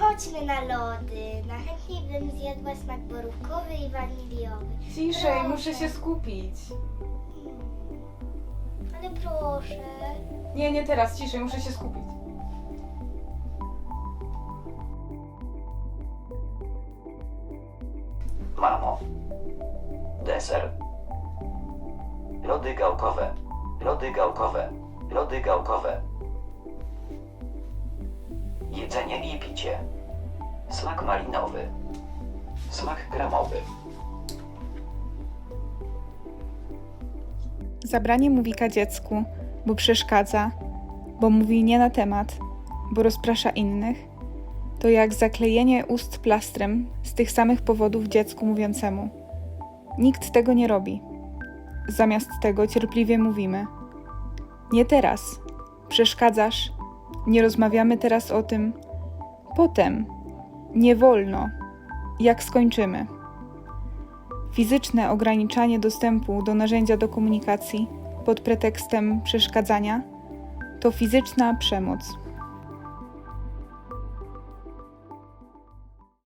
chodźmy na lody. Najchętniej bym zjadła smak borówkowy i waniliowy. Ciszej, Proszę. muszę się skupić. Ale proszę. Nie, nie teraz, ciszej, muszę się skupić. Mamo. Deser. Lody gałkowe. Lody gałkowe. Lody gałkowe. Jedzenie i picie. Smak malinowy. Smak kremowy. Zabranie mówika dziecku, bo przeszkadza, bo mówi nie na temat, bo rozprasza innych, to jak zaklejenie ust plastrem z tych samych powodów dziecku mówiącemu. Nikt tego nie robi. Zamiast tego cierpliwie mówimy: Nie teraz, przeszkadzasz, nie rozmawiamy teraz o tym, potem, nie wolno, jak skończymy. Fizyczne ograniczanie dostępu do narzędzia do komunikacji pod pretekstem przeszkadzania to fizyczna przemoc.